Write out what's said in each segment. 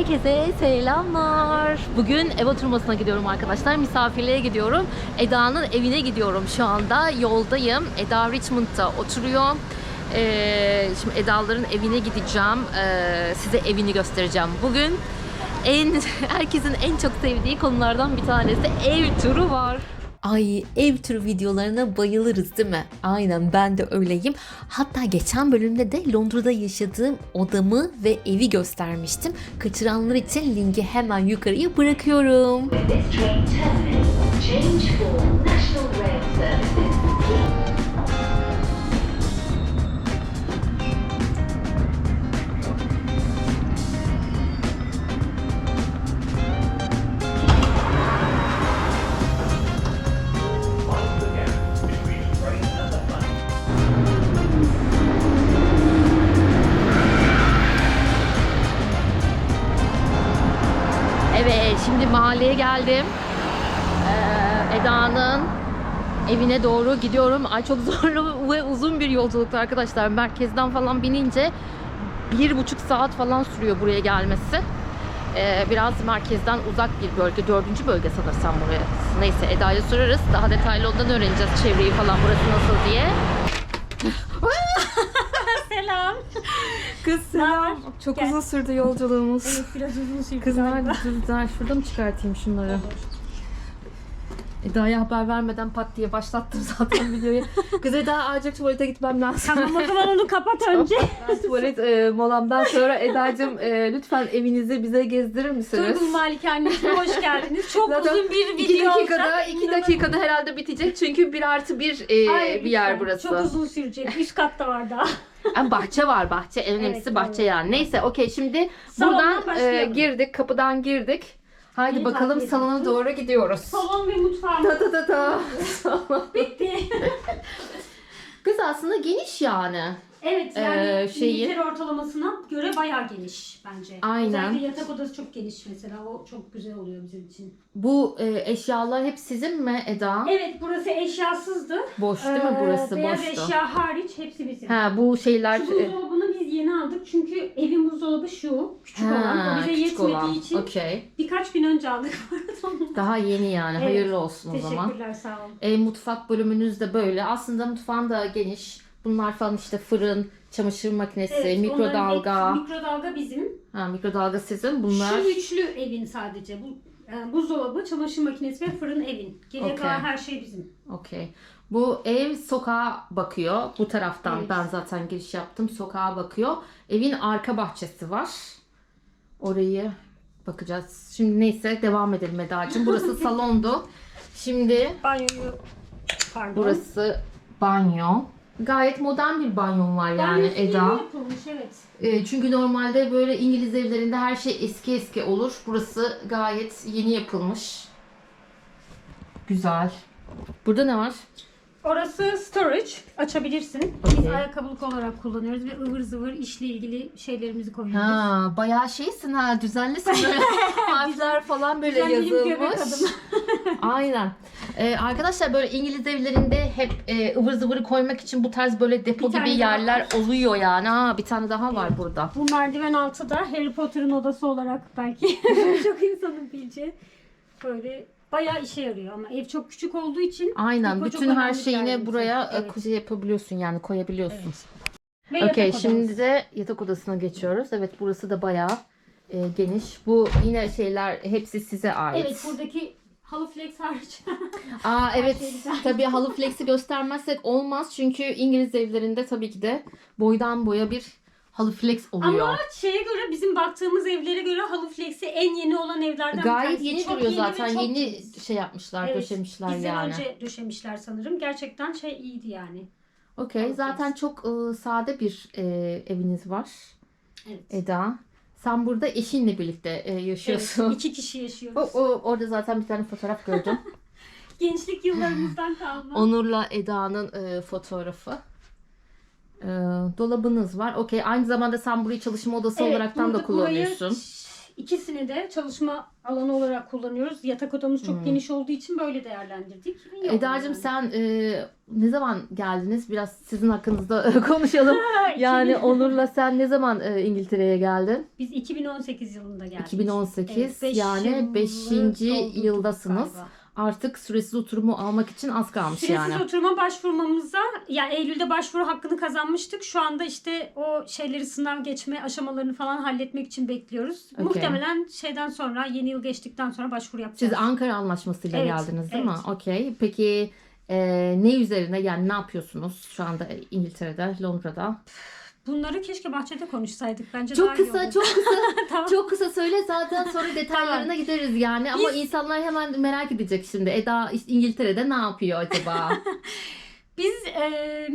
Herkese selamlar. Bugün ev oturmasına gidiyorum arkadaşlar. Misafirliğe gidiyorum. Eda'nın evine gidiyorum şu anda. Yoldayım. Eda Richmond'da oturuyor. Ee, şimdi Eda'ların evine gideceğim. Ee, size evini göstereceğim. Bugün en herkesin en çok sevdiği konulardan bir tanesi ev turu var. Ay ev turu videolarına bayılırız değil mi? Aynen ben de öyleyim. Hatta geçen bölümde de Londra'da yaşadığım odamı ve evi göstermiştim. Kaçıranlar için linki hemen yukarıya bırakıyorum. Change geldim. Ee, Eda'nın evine doğru gidiyorum. Ay çok zorlu ve uzun bir yolculuktu arkadaşlar. Merkezden falan binince bir buçuk saat falan sürüyor buraya gelmesi. Ee, biraz merkezden uzak bir bölge. Dördüncü bölge sanırsam buraya. Neyse Eda'ya sorarız. Daha detaylı ondan öğreneceğiz çevreyi falan burası nasıl diye. Kız selam. Çok Gel. uzun sürdü yolculuğumuz. Evet biraz uzun sürdü Kız galiba. Dur, dur, şurada mı çıkartayım şunları? Eda'ya haber vermeden pat diye başlattım zaten videoyu. Kız Eda acil tuvalete gitmem lazım. Tamam o zaman onu kapat önce. Ben tuvalet e, molamdan sonra Eda'cığım e, lütfen evinizi bize gezdirir misiniz? Turgul Malikanesi'ne hoş geldiniz. Çok Zaten uzun bir İki video dakikada, olacak. iki dakikada herhalde bitecek çünkü bir artı bir e, Hayır, bir yer burası. Çok uzun sürecek. Üst katta var daha. Yani bahçe var bahçe. En önemlisi Evet, bahçe yani. Neyse okey şimdi Salondan buradan e, girdik kapıdan girdik. Haydi Beni bakalım takip salona ediyorsun. doğru gidiyoruz. Salon ve mutfağım Ta ta ta ta. bitti. Kız aslında geniş yani. Evet yani Ee, şeyi- İngiltere ortalamasına göre bayağı geniş bence. Aynen. Özellikle yatak odası çok geniş mesela. O çok güzel oluyor bizim için. Bu e, eşyalar hep sizin mi Eda? Evet burası eşyasızdı. Boş değil mi Ee, burası? Beyaz Boştu. eşya hariç hepsi bizim. Ha bu şeyler Şu e, biz yeni aldık çünkü evin buzdolabı şu küçük olan. O bize küçük yetmediği olan. için Okey. birkaç gün önce aldık. Daha yeni yani. Evet. Hayırlı olsun o zaman. Teşekkürler sağ olun. E, mutfak bölümünüz de böyle. Aslında mutfağın da geniş. Bunlar falan işte fırın, çamaşır makinesi, mikrodalga. onların hepsi- mikrodalga bizim. Ha mikrodalga sizin. Bunlar Şu üçlü evin sadece. Bu e, buzdolabı, çamaşır makinesi ve fırın evin. Geriye Okey. kalan her şey bizim. Okey. Bu ev sokağa bakıyor. Bu taraftan Evet. ben zaten giriş yaptım. Sokağa bakıyor. Evin arka bahçesi var. Orayı bakacağız. Şimdi neyse devam edelim Eda'cığım. Burası salondu. Şimdi Banyoyu pardon. burası banyo. Gayet modern bir banyon var yani Banyosu yeni Eda. yapılmış evet. E, çünkü normalde böyle İngiliz evlerinde her şey eski eski olur. Burası gayet yeni yapılmış. Güzel. Burada ne var? Orası storage. Açabilirsin. Biz Okey. ayakkabılık olarak kullanıyoruz ve ıvır zıvır işle ilgili şeylerimizi koyuyoruz. Ha, bayağı şeysin ha, düzenlisin böyle harfler falan böyle Düzenliyim, göbek yazılmış. adım. Aynen. Ee, arkadaşlar böyle İngiliz evlerinde hep e, ıvır zıvırı koymak için bu tarz böyle depo Bir tane gibi daha yerler oluyor yani. Ha, bir tane daha var burada. Bu merdiven altı da Harry Potter'ın odası olarak belki çok insanın bileceği böyle bayağı işe yarıyor ama ev çok küçük olduğu için Aynen. çok Bütün her önemli şeyini buraya. Evet. yapabiliyorsun yani koyabiliyorsun. Ve yatak Okey odamız. şimdi de yatak odasına geçiyoruz. Evet burası da bayağı e, geniş. Bu yine şeyler hepsi size ait. Evet buradaki halı flex hariç. Aa evet şey güzel. tabii halı flex'i göstermezsek olmaz. Çünkü İngiliz evlerinde tabii ki de boydan boya bir halı flex oluyor. ama şeye göre bizim baktığımız evlere göre halı flex'i en yeni olan evlerden bir Gayet tanesi. yeni Çok duruyor ve zaten. çok Yeni şey yapmışlar, Evet, döşemişler Bizden yani. önce döşemişler sanırım. Gerçekten şey iyiydi yani. Okey. Halı Zaten çok e, sade bir e, eviniz var Evet. Eda. Sen burada eşinle birlikte e, yaşıyorsun. Evet, iki kişi O, yaşıyoruz. o, orada zaten bir tane fotoğraf gördüm. Gençlik yıllarımızdan kalma. Onur'la Eda'nın e, fotoğrafı. E, dolabınız var. Okey. Aynı zamanda sen burayı çalışma odası olaraktan da burada burayı kullanıyorsun. İkisini de çalışma alanı olarak kullanıyoruz. Yatak odamız çok Hmm. geniş olduğu için böyle değerlendirdik. İyi Eda'cığım yani. sen e, ne zaman geldiniz? Biraz sizin hakkınızda konuşalım. Yani 2000 Onur'la sen ne zaman e, İngiltere'ye geldin? Biz 2018 yılında geldik. 2018 Evet, beş yani yılı 5. doldurduk yıldasınız. galiba. Artık süresiz oturumu almak için az kalmış Süresiz yani. oturuma başvurmamıza yani Eylül'de başvuru hakkını kazanmıştık. Şu anda işte o şeyleri sınav geçme aşamalarını falan halletmek için bekliyoruz. Okey. Muhtemelen şeyden sonra yeni yıl geçtikten sonra başvuru yapacağız. Siz Ankara Anlaşması'yla Evet, geldiniz değil mi? evet. Okey. Peki e, ne üzerine yani ne yapıyorsunuz şu anda İngiltere'de, Londra'da? Bunları keşke bahçede konuşsaydık. Bence daha Çok iyi kısa, olur. çok kısa. Tamam. Çok kısa söyle zaten sonra detaylarına gideriz yani. Ama insanlar hemen merak edecek şimdi. Eda İngiltere'de ne yapıyor acaba? Biz e,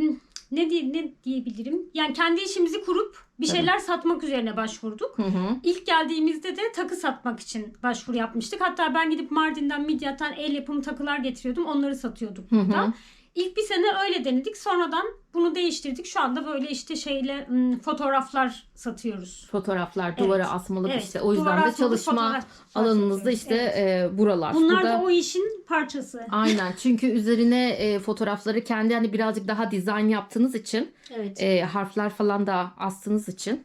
ne diye ne diyebilirim? Yani kendi işimizi kurup bir şeyler satmak üzerine başvurduk. Hı hı. İlk geldiğimizde de takı satmak için başvuru yapmıştık. Hatta ben gidip Mardin'den, Midyat'tan el yapımı takılar getiriyordum. Onları satıyorduk Hı burada. hı. İlk bir sene öyle denedik. Sonradan bunu değiştirdik. Şu anda böyle işte şeyle fotoğraflar satıyoruz. Fotoğraflar duvara Evet. asmalık Evet, işte. O yüzden duvara de asmalı çalışma alanınızda işte Evet. e, buralar. Bunlar Burada- da o işin parçası. Aynen çünkü üzerine e, fotoğrafları kendi hani birazcık daha dizayn yaptığınız için Evet. e, harfler falan da astığınız için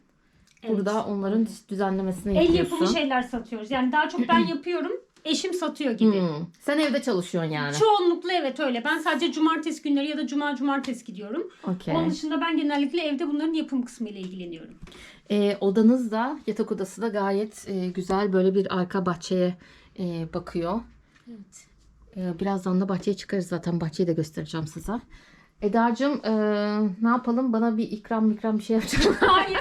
evet. burada onların düzenlemesini el yapıyorsun. yapımı şeyler satıyoruz. Yani daha çok ben yapıyorum. Eşim satıyor gibi. Hmm. Sen evde çalışıyorsun yani. Çoğunlukla evet öyle. Ben sadece cumartesi günleri ya da cuma cumartesi gidiyorum. Okey. Onun dışında ben genellikle evde bunların yapım kısmı ile ilgileniyorum. E, odanız da yatak odası da gayet e, güzel böyle bir arka bahçeye e, bakıyor. Evet. E, birazdan da bahçeye çıkarız zaten bahçeyi de göstereceğim size. Eda'cığım e, ne yapalım bana bir ikram ikram bir şey yapacağım. Hayır.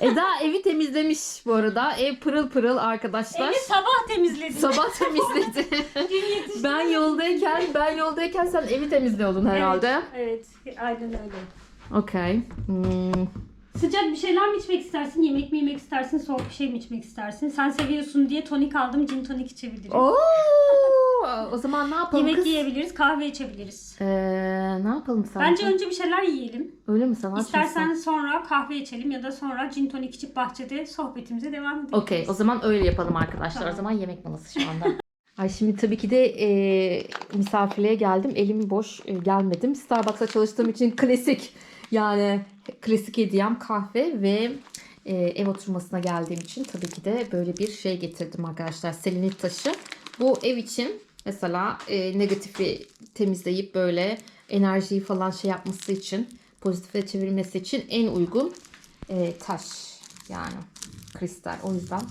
Eda evi temizlemiş bu arada. Ev pırıl pırıl arkadaşlar. Evi sabah temizledim. Sabah temizledi. Dün yetiştim. ben yoldayken ben yoldayken sen evi temizliyordun herhalde. Evet, evet. Aynen öyle. Okey. Hmm. Sıcak bir şeyler mi içmek istersin? Yemek mi yemek istersin? Soğuk bir şey mi içmek istersin? Sen seviyorsun diye tonik aldım. Gin tonik içebiliriz. Oo, o zaman ne yapalım Yemek kız? yiyebiliriz. Kahve içebiliriz. Ee, ne yapalım sen? Bence önce bir şeyler yiyelim. Öyle mi sen? aç İstersen mısın? sonra kahve içelim ya da sonra gin tonik içip bahçede sohbetimize devam edelim. Okey o zaman öyle yapalım arkadaşlar. Tamam. O zaman yemek molası şu anda. Ay şimdi tabii ki de e, misafirliğe geldim. Elim boş e, gelmedim. Starbucks'a çalıştığım için klasik yani klasik hediyem kahve ve e, ev oturmasına geldiğim için tabii ki de böyle bir şey getirdim arkadaşlar. Selenit taşı. Bu ev için mesela e, negatifi temizleyip böyle enerjiyi falan şey yapması için pozitife çevirmesi için en uygun e, taş yani kristal. O yüzden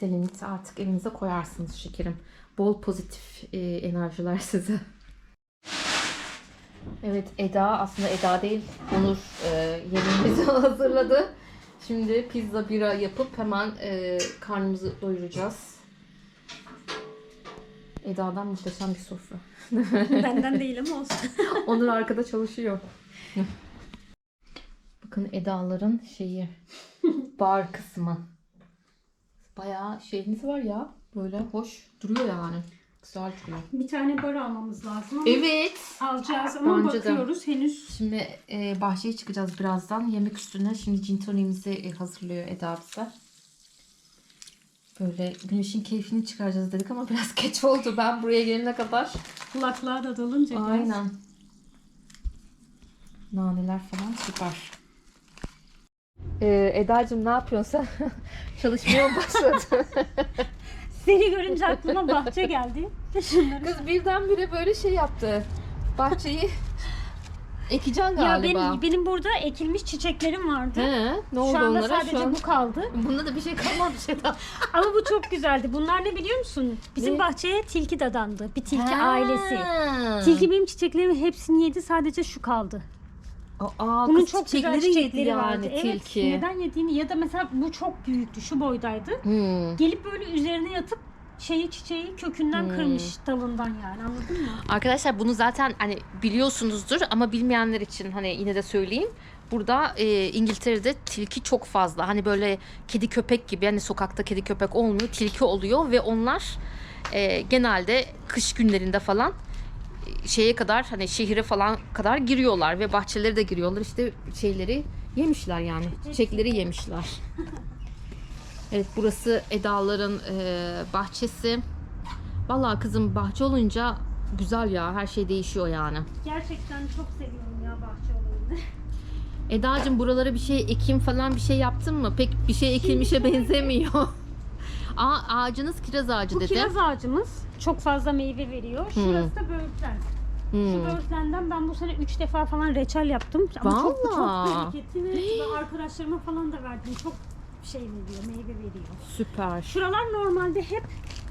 selenit artık evinize koyarsınız şekerim. Bol pozitif e, enerjiler size. Evet Eda aslında Eda değil Onur e, yemeğimizi hazırladı. Şimdi pizza bira yapıp hemen e, karnımızı doyuracağız. Eda'dan muhteşem bir sofra. Benden değil ama olsun. Onur arkada çalışıyor. Bakın Eda'ların şeyi bar kısmı. Bayağı şeyiniz var ya. Böyle hoş duruyor yani. Güzel duruyor. Bir tane bar almamız lazım ama Evet. alacağız ama Bence de. bakıyoruz henüz. Şimdi e, bahçeye çıkacağız birazdan. Yemek üstüne şimdi gin tonicimizi e, hazırlıyor Eda bize. Böyle güneşin keyfini çıkaracağız dedik ama biraz geç oldu. Ben buraya gelene kadar. Kulaklığa da dalınca biraz. Aynen. Naneler falan süper. Ee, Eda'cığım ne yapıyorsun sen? Çalışmaya mı başladın? Seni görünce aklıma bahçe geldi. Kız birdenbire böyle şey yaptı. Bahçeyi ekeceksin Ya galiba. benim, benim burada ekilmiş çiçeklerim vardı. He, ne oldu Şu anda onlara? sadece Şu an... bu kaldı. Bunda da bir şey kalmadı şeyden. Ama bu çok güzeldi. Bunlar ne biliyor musun? Bizim Ne? bahçeye tilki dadandı. Bir tilki Ha. ailesi. Tilki benim çiçeklerimin hepsini yedi. Sadece şu kaldı. Aa, Bunun kız çok güzel çiçekleri yedi çiçekleri yani vardı. Evet, tilki. neden yediğini ya da mesela bu çok büyüktü. Şu boydaydı. Hmm. Gelip böyle üzerine yatıp şeyi çiçeği kökünden Hmm. kırmış dalından yani anladın mı? Arkadaşlar bunu zaten hani biliyorsunuzdur ama bilmeyenler için hani yine de söyleyeyim. Burada e, İngiltere'de tilki çok fazla. Hani böyle kedi köpek gibi hani sokakta kedi köpek olmuyor. Tilki oluyor ve onlar e, genelde kış günlerinde falan şeye kadar hani şehire falan kadar giriyorlar ve bahçelere de giriyorlar. İşte şeyleri yemişler yani. Çiçekleri yemişler. Evet burası Edaların e, bahçesi. Vallahi kızım bahçe olunca güzel ya her şey değişiyor yani. Gerçekten çok seviyorum ya bahçe olayını. Eda'cığım buralara bir şey ekim falan bir şey yaptın mı? Pek bir şey ekilmişe benzemiyor. Aa, ağacınız kiraz ağacı Bu dedi. kiraz ağacımız çok fazla meyve veriyor. Şurası da böğürtlen. Şu Hmm. böğürtlenden ben bu sene 3 defa falan reçel yaptım. Ama çok, çok Vallahi. bereketli ve arkadaşlarıma falan da verdim. Çok şey veriyor, meyve veriyor. Süper. Şuralar normalde hep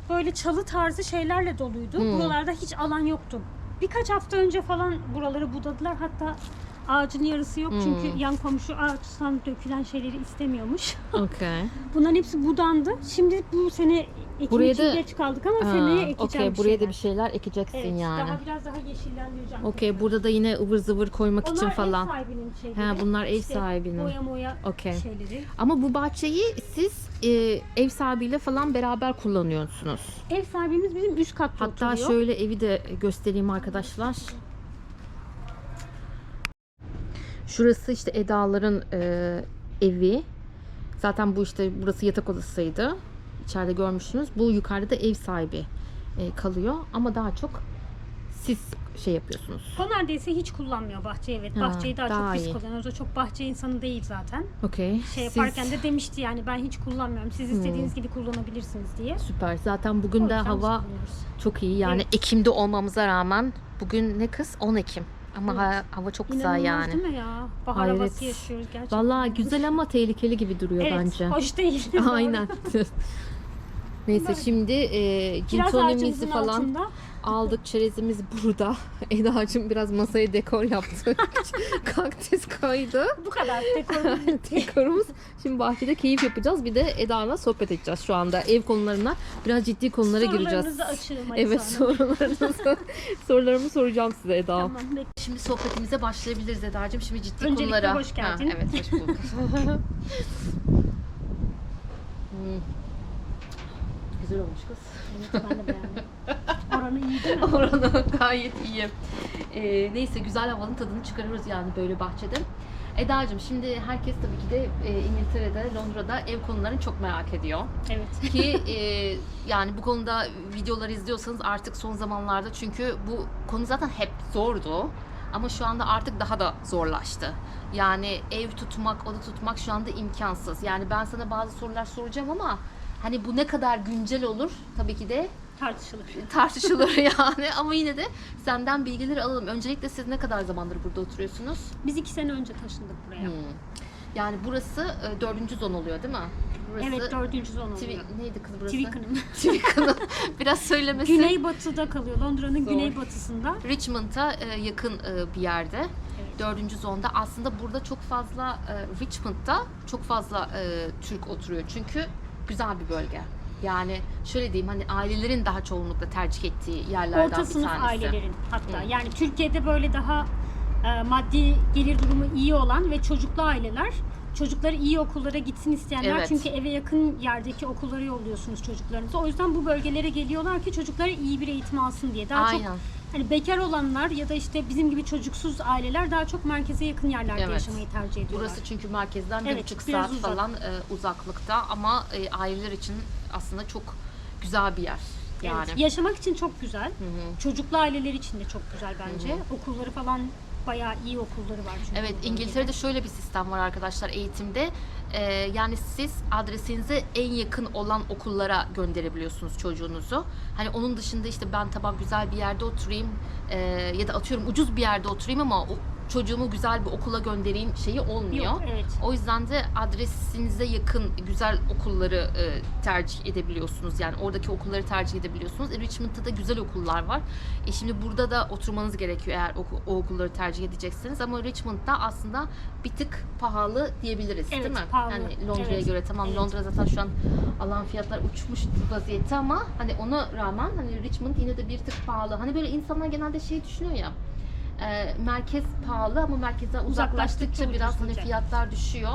böyle çalı tarzı şeylerle doluydu. Hmm. Buralarda hiç alan yoktu. Birkaç hafta önce falan buraları budadılar. Hatta ağacın yarısı yok Hmm. çünkü yan komşu ağaçtan dökülen şeyleri istemiyormuş. Okey. Bunların hepsi budandı. Şimdi bu sene ekim Buraya için da- geç kaldık ama seneye ekeceğim Okey bir buraya da şeyler. bir şeyler ekeceksin Evet, yani. daha biraz daha yeşillendireceğim. Okey burada da yine ıvır zıvır koymak için Onlar falan. ev sahibinin şeyleri. He, bunlar ev İşte sahibinin. Boya moya Okey. şeyleri. Ama bu bahçeyi siz e, ev sahibiyle falan beraber kullanıyorsunuz. Ev sahibimiz bizim üst katta Hatta oturuyor. şöyle evi de göstereyim arkadaşlar. Şurası işte Eda'ların e, evi. Zaten bu işte burası yatak odasıydı. İçeride görmüşsünüz. Bu yukarıda da ev sahibi e, kalıyor. Ama daha çok siz şey yapıyorsunuz. O neredeyse hiç kullanmıyor bahçeyi evet. Ha, Bahçeyi daha, daha çok biz iyi. kullanıyoruz. O çok bahçe insanı değil zaten. Okey. Şey Siz- yaparken de demişti yani ben hiç kullanmıyorum. Siz istediğiniz gibi kullanabilirsiniz diye. Süper. Zaten bugün O de biz hava çok iyi. Yani Evet. Ekim'de olmamıza rağmen bugün ne kız? 10 Ekim. Ama Evet. ha- hava çok güzel İnanılmaz yani. değil mi ya? Bahar Hayret. havası yaşıyoruz gerçekten. Vallahi güzel ama tehlikeli gibi duruyor evet, bence. hoş değil. Aynen. Neyse şimdi e, ağacımızın falan altında aldık. Çerezimiz burada. Eda'cığım biraz masaya dekor yaptı. Kaktüs koydu. bu kadar dekorumuz Dekorumuz. Şimdi bahçede keyif yapacağız. Bir de Eda'la sohbet edeceğiz şu anda. Ev konularına biraz ciddi konulara gireceğiz. Sorularınızı Evet sorularınızı sorularımı soracağım size Eda. Tamam, bekle. Şimdi sohbetimize başlayabiliriz Eda'cığım. Şimdi ciddi Öncelikle konulara. hoş geldin. Ha, evet hoş bulduk. Hmm. Güzel olmuş kız. Evet, ben de beğendim. Oranı iyi değil mi? Oranı gayet iyi. Ee, neyse güzel havanın tadını çıkarıyoruz yani böyle bahçede. Eda'cığım şimdi herkes tabii ki de e, İngiltere'de, Londra'da ev konularını çok merak ediyor. Evet. Ki e, yani bu konuda videolar izliyorsanız artık son zamanlarda çünkü bu konu zaten hep zordu. Ama şu anda artık daha da zorlaştı. Yani ev tutmak, oda tutmak şu anda imkansız. Yani ben sana bazı sorular soracağım ama hani bu ne kadar güncel olur tabii ki de Tartışılır. tartışılır yani. Ama yine de senden bilgileri alalım. Öncelikle siz ne kadar zamandır burada oturuyorsunuz? Biz iki sene önce taşındık buraya. Hmm. Yani burası e, dördüncü zon oluyor değil mi? Burası Evet dördüncü zon oluyor. Twi- neydi kız burası? Twickenham. Twickenham. Biraz söylemesi. Güneybatıda kalıyor. Londra'nın güneybatısında. Richmond'a e, yakın e, bir yerde. Evet. Dördüncü zonda. Aslında burada çok fazla e, Richmond'da çok fazla e, Türk oturuyor. Çünkü güzel bir bölge. Yani şöyle diyeyim hani ailelerin daha çoğunlukla tercih ettiği yerlerden Orta bir sınıf tanesi. ailelerin hatta. Hı. Yani Türkiye'de böyle daha e, maddi gelir durumu iyi olan ve çocuklu aileler çocukları iyi okullara gitsin isteyenler Evet. çünkü eve yakın yerdeki okullara yolluyorsunuz çocuklarınızı. O yüzden bu bölgelere geliyorlar ki çocukları iyi bir eğitim alsın diye. Daha çok Aynen. Hani bekar olanlar ya da işte bizim gibi çocuksuz aileler daha çok merkeze yakın yerlerde Evet. yaşamayı tercih ediyorlar. Burası çünkü merkezden bir Evet, buçuk biraz saat uzak. falan e, uzaklıkta ama e, aileler için aslında çok güzel bir yer. Yani. Evet, yaşamak için çok güzel. Çocuklu aileler için de çok güzel bence. Okulları falan bayağı iyi okulları var çünkü. Evet bu bölgede. İngiltere'de şöyle bir sistem var arkadaşlar eğitimde. Ee, yani siz adresinize en yakın olan okullara gönderebiliyorsunuz çocuğunuzu. Hani onun dışında işte ben taban güzel bir yerde oturayım e, ya da atıyorum ucuz bir yerde oturayım ama o, çocuğumu güzel bir okula göndereyim şeyi olmuyor. Yok, evet. O yüzden de adresinize yakın güzel okulları e, tercih edebiliyorsunuz. Yani oradaki okulları tercih edebiliyorsunuz. E, Richmond'da da güzel okullar var. E, şimdi burada da oturmanız gerekiyor eğer oku- o okulları tercih edeceksiniz. Ama Richmond'da aslında bir tık pahalı diyebiliriz değil Evet, mi? pahalı. Yani Londra'ya Evet. göre tamam Evet. Londra zaten şu an alan fiyatlar uçmuş vaziyette ama hani ona rağmen hani Richmond yine de bir tık pahalı. Hani böyle insanlar genelde şey düşünüyor ya e, merkez pahalı ama merkezden uzaklaştıkça Uzaklaştıkça biraz hani fiyatlar düşüyor.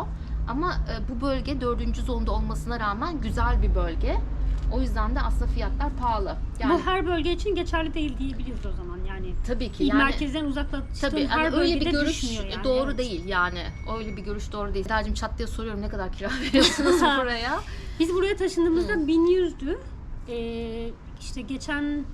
Ama e, bu bölge dördüncü zonda olmasına rağmen güzel bir bölge. O yüzden de aslında fiyatlar pahalı. Yani Bu her bölge için geçerli değil diyebiliriz o zaman yani. tabii ki yani merkezden uzaklaştığın Tabii her hani öyle bir görüş yani. doğru evet. değil yani. Öyle bir görüş doğru değil. Sedacığım çat diye soruyorum ne kadar kira veriyorsunuz buraya? Biz buraya taşındığımızda 1100'dü. Ee, işte geçen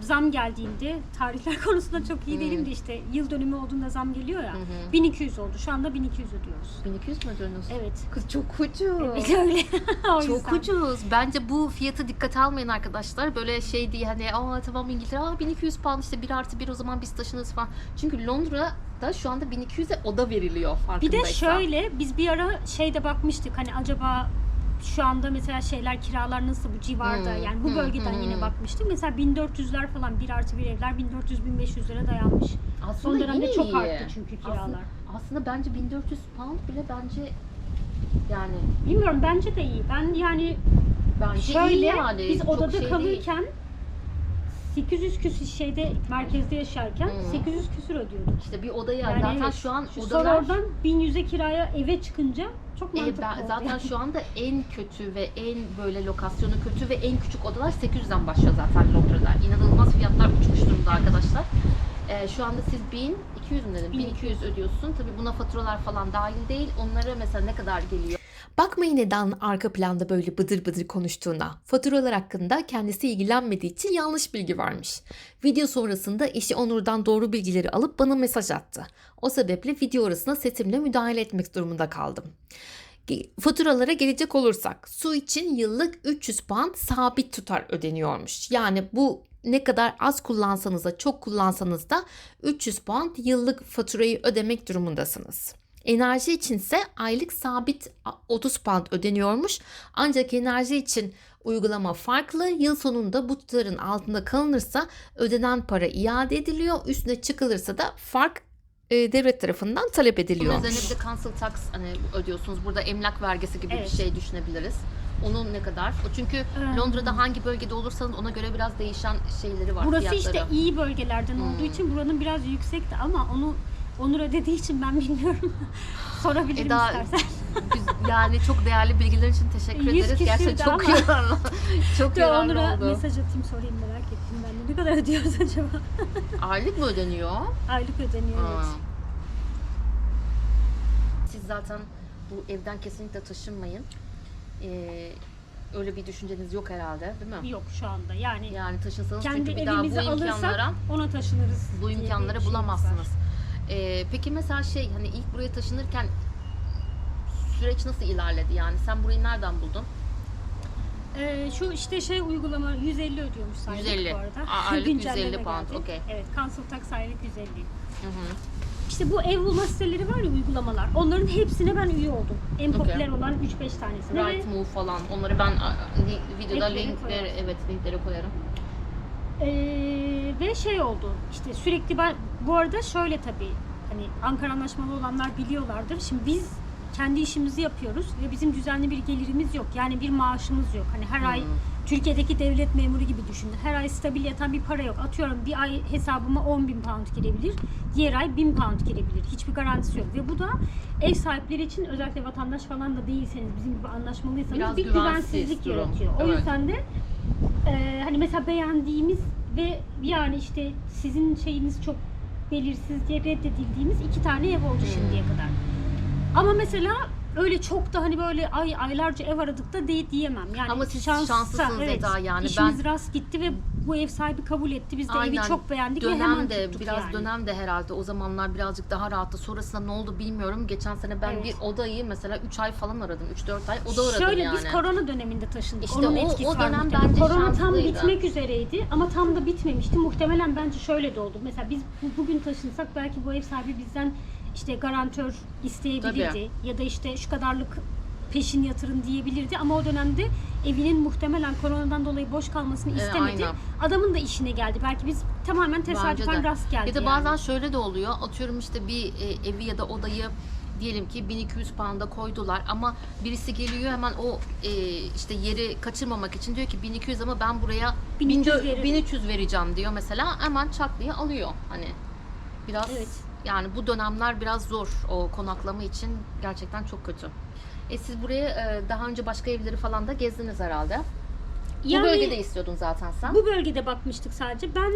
zam geldiğinde tarihler konusunda çok iyi değilim de işte yıl dönümü olduğunda zam geliyor ya. 1200 oldu. Şu anda 1200 ödüyoruz. 1200 mü ödüyorsunuz? Evet. Kız çok ucuz. Evet öyle. o Çok yüzden. ucuz. Bence bu fiyatı dikkate almayın arkadaşlar. Böyle şey diye hani aa tamam İngiltere aa 1200 pound işte 1 artı 1 o zaman biz taşınırız falan. Çünkü Londra'da şu anda 1200'e oda veriliyor Bir farkındaysan. de şöyle biz bir ara şeyde bakmıştık hani acaba şu anda mesela şeyler kiralar nasıl bu civarda Hmm, yani bu hmm, bölgeden hmm. yine bakmıştık. Mesela 1400'ler falan 1 artı 1 evler 1400-1500 lira dayanmış. Aslında Son dönemde yine çok iyi. arttı çünkü kiralar. Aslında, aslında bence 1400 pound bile bence yani Bilmiyorum bence de iyi. Ben yani bence şöyle iyi yani. biz Çok odada şey değil. kalırken 800 küsür şeyde merkezde yaşarken Hmm. 800 küsür ödüyorduk. İşte bir odaya Yani zaten evet, şu an şu odalar oradan 1100'e kiraya eve çıkınca çok E, mantıklı ben- zaten şu anda en kötü ve en böyle lokasyonu kötü ve en küçük odalar 800'den başlıyor zaten Londra'da. İnanılmaz fiyatlar uçmuş durumda arkadaşlar. E, şu anda siz 1200 mü dedin? 1200 ödüyorsun. Tabii buna faturalar falan dahil değil. Onlara mesela ne kadar geliyor? Bakmayın Eda'nın arka planda böyle bıdır bıdır konuştuğuna. Faturalar hakkında kendisi ilgilenmediği için yanlış bilgi vermiş. Video sonrasında eşi Onur'dan doğru bilgileri alıp bana mesaj attı. O sebeple video arasında sesimle müdahale etmek durumunda kaldım. Faturalara gelecek olursak su için yıllık 300 pound sabit tutar ödeniyormuş. Yani bu ne kadar az kullansanız da çok kullansanız da 300 pound yıllık faturayı ödemek durumundasınız. Enerji içinse aylık sabit 30 pound ödeniyormuş. Ancak enerji için uygulama farklı. Yıl sonunda bu tutarın altında kalınırsa ödenen para iade ediliyor. Üstüne çıkılırsa da fark e, devlet tarafından talep Bunun ediliyor. üzerine bir de council tax hani ödüyorsunuz. Burada emlak vergisi gibi Evet. bir şey düşünebiliriz. Onun ne kadar? O çünkü Hmm. Londra'da hangi bölgede olursanız ona göre biraz değişen şeyleri var. Burası işte fiyatları. iyi bölgelerden olduğu Hmm. için buranın biraz yüksekti ama onu Onur ödediği için ben bilmiyorum. Sorabilirim Eda, istersen. Biz- yani çok değerli bilgiler için teşekkür Yüz ederiz. Gerçekten küsürdü çok ama. yararlı. çok Dur, yararlı Onur'a oldu. mesaj atayım sorayım merak ettim ben de. Ne kadar ödüyoruz acaba? Aylık mı ödeniyor? Aylık ödeniyor Aa. evet. Siz zaten bu evden kesinlikle taşınmayın. Ee, öyle bir düşünceniz yok herhalde değil mi? Yok şu anda yani, Yani taşınsanız kendi çünkü bir daha bu evimizi alırsak imkanlara ona taşınırız. bu diye bir imkanları şeyimiz bulamazsınız. Ee, peki mesela şey hani ilk buraya taşınırken süreç nasıl ilerledi yani sen burayı nereden buldun? Ee, şu işte şey uygulama 150 ödüyormuş aylık 150. bu arada. Aa, aylık Güncelleme 150 pound, geldi. okey. Evet, cancel tax aylık 150. Hı hı. İşte bu ev bulma siteleri var ya uygulamalar. Onların hepsine ben üye oldum. En Okey. popüler olan 3-5 tanesine. Right Move falan onları ben a, li- videoda Linkleri linkleri koyarsın. evet linkleri koyarım. Ee, ve şey oldu işte sürekli ben bu arada şöyle tabii hani Ankara anlaşmalı olanlar biliyorlardır. Şimdi biz kendi işimizi yapıyoruz ve bizim düzenli bir gelirimiz yok. Yani bir maaşımız yok. Hani her ay Hmm. Türkiye'deki devlet memuru gibi düşünün. Her ay stabil yatan bir para yok. Atıyorum bir ay hesabıma 10 bin pound girebilir. Diğer ay 1000 pound girebilir. Hiçbir garantisi yok. Ve bu da ev sahipleri için özellikle vatandaş falan da değilseniz bizim gibi anlaşmalıysanız Biraz bir güvensiz güvensizlik durum. yaratıyor. O Evet. yüzden de e, hani mesela beğendiğimiz ve yani işte sizin şeyiniz çok belirsiz diye reddedildiğimiz iki tane ev oldu şimdiye kadar. Ama mesela öyle çok da hani böyle ay aylarca ev aradık da değil diyemem. Yani Ama siz şansa- şanslısınız Eda yani. İşimiz Ben- rast gitti ve bu ev sahibi kabul etti. Biz de evi çok beğendik ve hemen dönem de tuttuk biraz yani. dönem de herhalde o zamanlar birazcık daha rahattı. Sonrasında ne oldu bilmiyorum. Geçen sene ben Evet. bir odayı mesela 3 ay falan aradım. 3-4 ay oda aradım Şöyle yani. biz korona döneminde taşındık. İşte Onun o- etkisi o var dönem muhtemelen. bence Korona tam bitmek üzereydi ama tam da bitmemişti. Muhtemelen bence şöyle de oldu. Mesela biz bu- bugün taşınsak belki bu ev sahibi bizden işte garantör isteyebilirdi ya da işte şu kadarlık peşin yatırın diyebilirdi ama o dönemde evinin muhtemelen koronadan dolayı boş kalmasını Ee, istemedi. aynen. Adamın da işine geldi. Belki biz tamamen tesadüfen de. rast geldi. Ya da yani. bazen şöyle de oluyor. Atıyorum işte bir e, evi ya da odayı diyelim ki 1200 pound'a koydular ama birisi geliyor hemen o e, işte yeri kaçırmamak için diyor ki 1200 ama ben buraya 1300 1400 veririm. 1300 vereceğim diyor mesela hemen çat diye alıyor hani biraz Evet. Yani bu dönemler biraz zor o konaklama için gerçekten çok kötü. E siz buraya e, daha önce başka evleri falan da gezdiniz herhalde. Yani- Bu bölgede istiyordun zaten sen. Bu bölgede bakmıştık sadece. Ben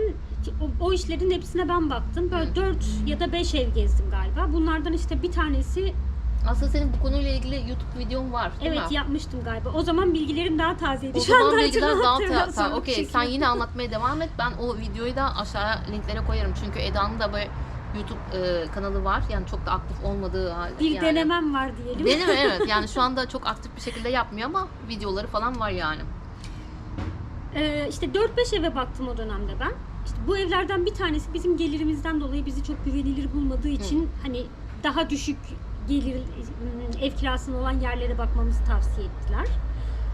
o, o işlerin hepsine ben baktım. Böyle Hı. 4 ya da 5 ev gezdim galiba. Bunlardan işte bir tanesi Aslında senin bu konuyla ilgili YouTube videon var değil evet mi? yapmıştım galiba. O zaman bilgilerim daha tazeydi. O Şu zaman bilgiler daha hatırlamıyorum. ta- ta- Sonra Okey sen yine anlatmaya devam et. Ben o videoyu da aşağıya linklere koyarım. Çünkü Eda'nın da böyle YouTube e, kanalı var. Yani çok da aktif olmadığı halde. bir yani. denemem var diyelim. Deneme evet. Yani şu anda çok aktif bir şekilde yapmıyor ama videoları falan var yani. Ee, işte 4-5 eve baktım o dönemde ben. İşte bu evlerden bir tanesi bizim gelirimizden dolayı bizi çok güvenilir bulmadığı için hani daha düşük gelir ev kirasının olan yerlere bakmamızı tavsiye ettiler.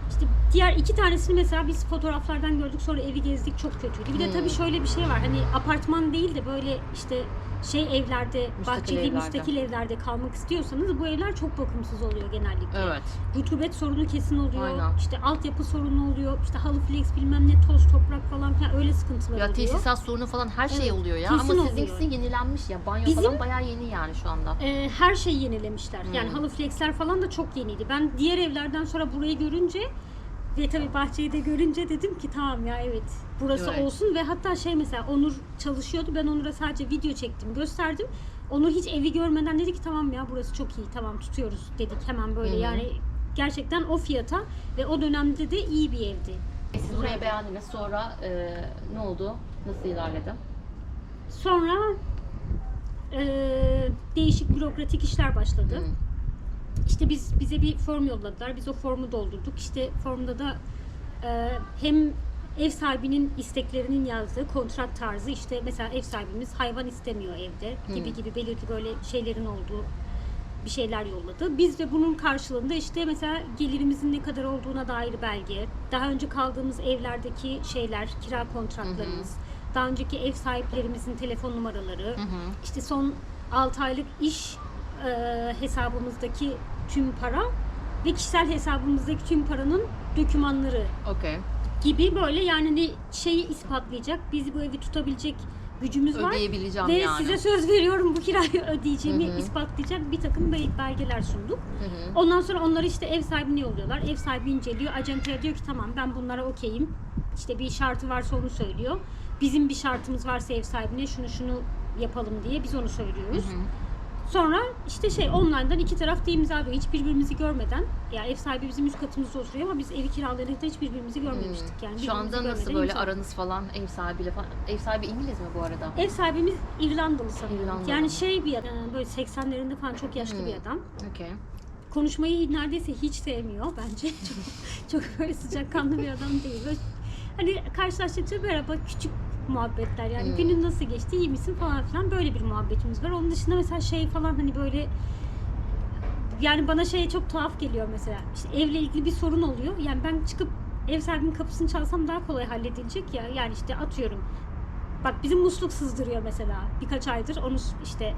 İşte diğer iki tanesini mesela biz fotoğraflardan gördük sonra evi gezdik çok kötüydü. Bir de tabii şöyle bir şey var hani apartman değil de böyle işte şey evlerde, Müstakil bahçeli evlerde. müstakil evlerde kalmak istiyorsanız bu evler çok bakımsız oluyor genellikle. Evet. Rutubet sorunu kesin oluyor. Aynen. İşte altyapı sorunu oluyor. İşte halı flex bilmem ne toz toprak falan filan öyle sıkıntılar Ya oluyor. tesisat sorunu falan her şey Evet, oluyor ya. kesin Ama sizinkisi yenilenmiş ya. Banyo Bizim- falan bayağı yeni yani şu anda. Ee, her şeyi yenilemişler. Yani Hmm. halı flexler falan da çok yeniydi. Ben diğer evlerden sonra burayı görünce ve tabii bahçeyi de görünce dedim ki tamam ya evet burası Evet. olsun ve hatta şey mesela Onur çalışıyordu. Ben Onur'a sadece video çektim, gösterdim. Onur hiç evi görmeden dedi ki tamam ya burası çok iyi tamam tutuyoruz dedik hemen böyle Hı hı. yani gerçekten o fiyata ve o dönemde de iyi bir evdi. Siz burayı beğendiniz. Sonra e, ne oldu? Nasıl ilerledi? Sonra eee, değişik bürokratik işler başladı. Hı. İşte biz bize bir form yolladılar. Biz o formu doldurduk. İşte formda da eee, hem ev sahibinin isteklerinin yazdığı kontrat tarzı işte mesela ev sahibimiz hayvan istemiyor evde gibi Hı. gibi belirli böyle şeylerin olduğu bir şeyler yolladı. Biz de bunun karşılığında işte mesela gelirimizin ne kadar olduğuna dair belge, daha önce kaldığımız evlerdeki şeyler, kira kontratlarımız, daha önceki ev sahiplerimizin telefon numaraları, Hı hı. işte son 6 aylık iş e, hesabımızdaki tüm para ve kişisel hesabımızdaki tüm paranın dokümanları Okey. gibi böyle yani ne şeyi ispatlayacak, bizi bu evi tutabilecek gücümüz var. Ödeyebileceğim Ve yani. size söz veriyorum bu kirayı ödeyeceğimi Hı hı. ispatlayacak bir takım bel- belgeler sunduk. Hı hı. Ondan sonra onları işte ev sahibine yolluyorlar. Ev sahibi inceliyor. Acentaya diyor ki tamam ben bunlara okeyim. İşte bir şartı varsa onu söylüyor. Bizim bir şartımız varsa ev sahibine şunu şunu yapalım diye biz onu söylüyoruz. Hı hı. Sonra işte şey online'dan iki taraf da imzalıyor. Hiç birbirimizi görmeden. Ya ev sahibi bizim üst katımızda oturuyor ama biz evi kiralarında hiç birbirimizi görmemiştik. Yani Şu birbirimizi anda nasıl görmeden böyle imza- aranız falan ev sahibiyle falan? Ev sahibi İngiliz mi bu arada? Ev sahibimiz İrlandalı sanırım. İrlandalı. Yani şey bir adam, böyle 80'lerinde falan çok yaşlı Hmm. bir adam. Okey. konuşmayı neredeyse hiç sevmiyor bence. Çok, çok böyle sıcakkanlı bir adam değil. Böyle, hani karşılaştıkça merhaba küçük muhabbetler yani Hmm. günün nasıl geçti iyi misin falan filan böyle bir muhabbetimiz var. Onun dışında mesela şey falan hani böyle yani bana şey çok tuhaf geliyor mesela. İşte evle ilgili bir sorun oluyor. Yani ben çıkıp ev sahibinin kapısını çalsam daha kolay halledilecek ya. Yani işte atıyorum. Bak bizim musluk sızdırıyor mesela birkaç aydır. Onu işte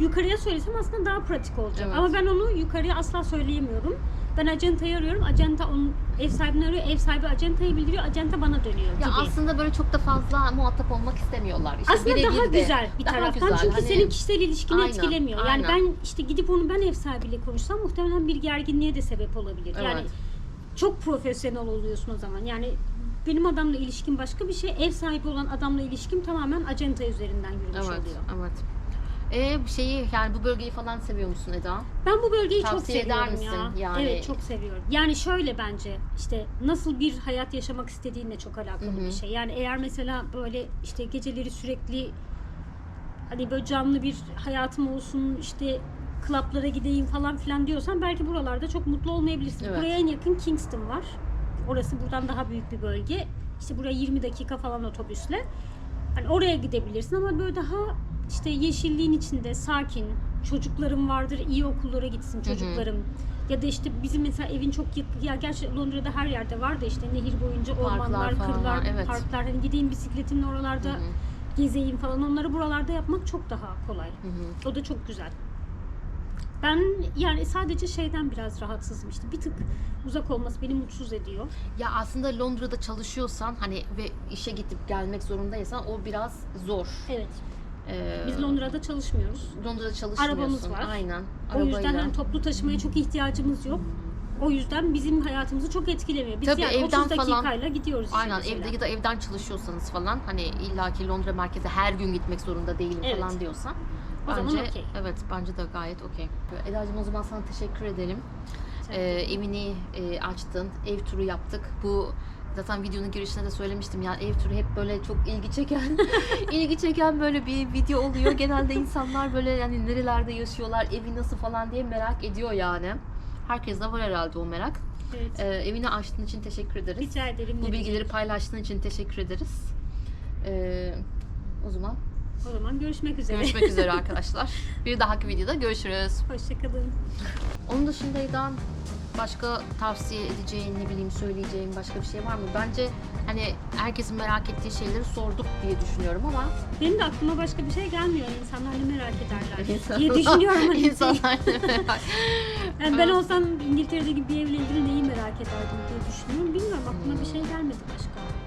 yukarıya söylesem aslında daha pratik olacak. Evet. Ama ben onu yukarıya asla söyleyemiyorum. Ben acentayı arıyorum. Acenta onun ev sahibini arıyor. Ev sahibi acentayı bildiriyor. Acenta bana dönüyor Ya gibi. aslında böyle çok da fazla muhatap olmak istemiyorlar. İşte Aslında birebir daha de. güzel bir Daha taraftan güzel. çünkü Hani- senin kişisel ilişkini Aynen, etkilemiyor. Yani aynen. ben işte gidip onu ben ev sahibiyle konuşsam muhtemelen bir gerginliğe de sebep olabilir. Yani Evet. çok profesyonel oluyorsun o zaman. Yani benim adamla ilişkim başka bir şey. Ev sahibi olan adamla ilişkim tamamen acenta üzerinden yürümüş Evet, oluyor. evet. E şeyi yani bu bölgeyi falan seviyor musun Eda? Ben bu bölgeyi çok Tavsiye eder seviyorum misin? ya. Yani- Evet çok seviyorum. Yani şöyle bence işte nasıl bir hayat yaşamak istediğinle çok alakalı Hı hı. bir şey. Yani eğer mesela böyle işte geceleri sürekli hani böyle canlı bir hayatım olsun işte klaplara gideyim falan filan diyorsan belki buralarda çok mutlu olmayabilirsin. Evet. Buraya en yakın Kingston var. Orası buradan daha büyük bir bölge. İşte buraya 20 dakika falan otobüsle. Hani oraya gidebilirsin ama böyle daha işte yeşilliğin içinde sakin. Çocuklarım vardır iyi okullara gitsin çocuklarım. Ya da işte bizim mesela evin çok yakın, ya gerçi Londra'da her yerde var da işte nehir boyunca Parklar ormanlar, falan kırlar, evet. parklar. Hani gideyim bisikletimle oralarda Hı hı. gezeyim falan. Onları buralarda yapmak çok daha kolay. Hı hı. O da çok güzel. Ben yani sadece şeyden biraz rahatsızım işte. Bir tık uzak olması beni mutsuz ediyor. Ya aslında Londra'da çalışıyorsan hani ve işe gidip gelmek zorundaysan o biraz zor. Evet. Ee, Biz Londra'da çalışmıyoruz. Londra'da çalışmıyorsun. Arabamız var. Aynen. O yüzden Arabayla. hani toplu taşımaya çok ihtiyacımız yok. O yüzden bizim hayatımızı çok etkilemiyor. Biz Tabii, yani evden 30 falan- dakikayla gidiyoruz işte Aynen evde ya da evden çalışıyorsanız falan hani illaki Londra merkeze her gün gitmek zorunda değilim Evet. falan diyorsan O zaman bence okey. evet bence de gayet okey. Eda'cığım o zaman sana teşekkür ederim. Ee, evini e, açtın, ev turu yaptık. Bu zaten videonun girişinde de söylemiştim ya ev turu hep böyle çok ilgi çeken ilgi çeken böyle bir video oluyor. Genelde insanlar böyle yani nerelerde yaşıyorlar, evi nasıl falan diye merak ediyor yani. Herkes de var herhalde o merak. Evet. Ee, evini açtığın için teşekkür ederiz. Rica ederim. Bu bilgileri demek. paylaştığın için teşekkür ederiz. Ee, o zaman O zaman görüşmek üzere. görüşmek üzere arkadaşlar. Bir dahaki videoda görüşürüz. Hoşçakalın. Onun dışında Eda başka tavsiye edeceğin, ne bileyim söyleyeceğin başka bir şey var mı? Bence hani herkesin merak ettiği şeyleri sorduk diye düşünüyorum ama Benim de aklıma başka bir şey gelmiyor. İnsanlar ne merak ederler diye düşünüyorum. Hani insanlar merak Yani ben olsam İngiltere'deki bir evle ilgili neyi merak ederdim diye düşünüyorum. Bilmiyorum aklıma bir şey gelmedi başka.